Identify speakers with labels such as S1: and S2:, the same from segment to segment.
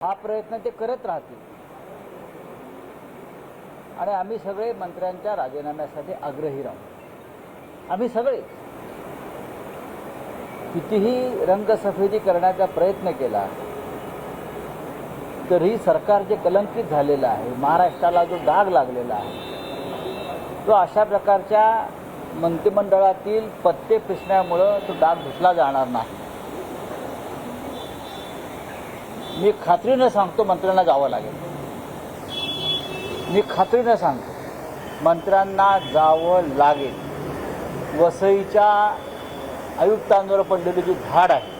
S1: हा प्रयत्न ते करत राहतील. आणि आम्ही सगळे मंत्र्यांच्या राजीनाम्यासाठी आग्रही राहू. आम्ही सगळे कितीही रंगसफेदी करण्याचा प्रयत्न केला तरीही सरकार जे कलंकित झालेलं आहे महाराष्ट्राला जो डाग लागलेला आहे तो अशा प्रकारच्या मंत्रिमंडळातील पत्ते पिसण्यामुळं तो डाग धुसला जाणार नाही. मी खात्रीनं सांगतो मंत्र्यांना जावं लागेल. मी खात्रीनं सांगतो. मंत्र्यांना जावं लागेल. वसईच्या आयुक्तांवर पडलेली जी धाड आहे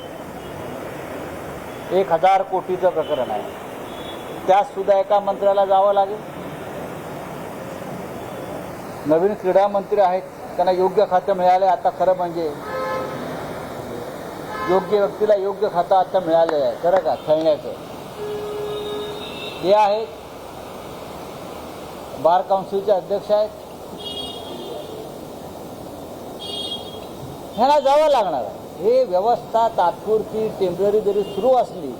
S1: एक हजार कोटीचं प्रकरण आहे. त्यातसुद्धा एका मंत्र्याला जावं लागेल. नवीन क्रीडा मंत्री आहेत त्यांना योग्य खातं मिळालं आता खरं म्हणजे योग्य व्यक्तीला योग्य खातं आता मिळालेलं आहे. खरं का? खेळण्याचं. हे आहेत. बार काउन्सिलचे अध्यक्ष आहेत. ह्यांना जावं लागणार आहे. हे व्यवस्था तात्पुरती टेंपररी जरी सुरू असली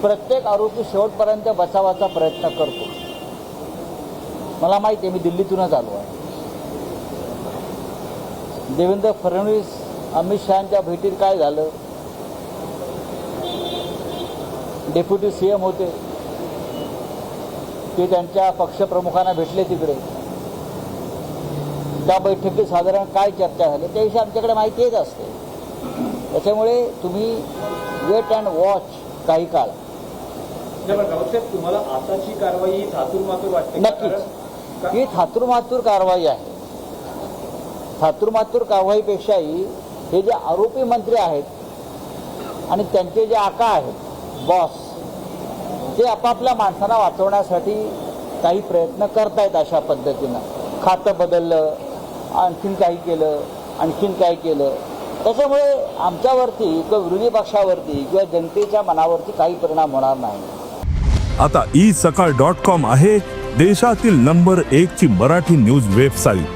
S1: प्रत्येक आरोपी शेवटपर्यंत बचावाचा प्रयत्न करतो. मला माहिती आहे मी दिल्लीतूनच आलो आहे. देवेंद्र फडणवीस अमित शहाच्या भेटीत काय झालं? डेप्युटी सी एम होते. ते त्यांच्या पक्षप्रमुखांना भेटले तिकडे. त्या बैठकीत साधारण काय चर्चा झाली? त्याविषयी आमच्याकडे माहिती येत असते. त्याच्यामुळे तुम्ही वेट अँड वॉच काही काळ.
S2: तुम्हाला आताची कारवाई ही थातूर मातूर वाटते का?
S1: नक्कीच. ही थातुरमातूर कारवाई आहे. थातुरमातूर कारवाईपेक्षाही हे जे आरोपी मंत्री आहेत आणि त्यांचे जे आका आहेत बॉस ते आपापल्या माणसांना वाचवण्यासाठी काही प्रयत्न करतायत अशा पद्धतीनं. खातं बदललं आणखीन काही केलं आणखीन काय केलं. त्याच्यामुळे आमच्यावरती किंवा विरोधी पक्षावरती किंवा जनतेच्या मनावरती काही परिणाम होणार नाही.
S3: आता ई सकाळ डॉट कॉम आहे देशातील नंबर एक ची मराठी न्यूज वेबसाईट.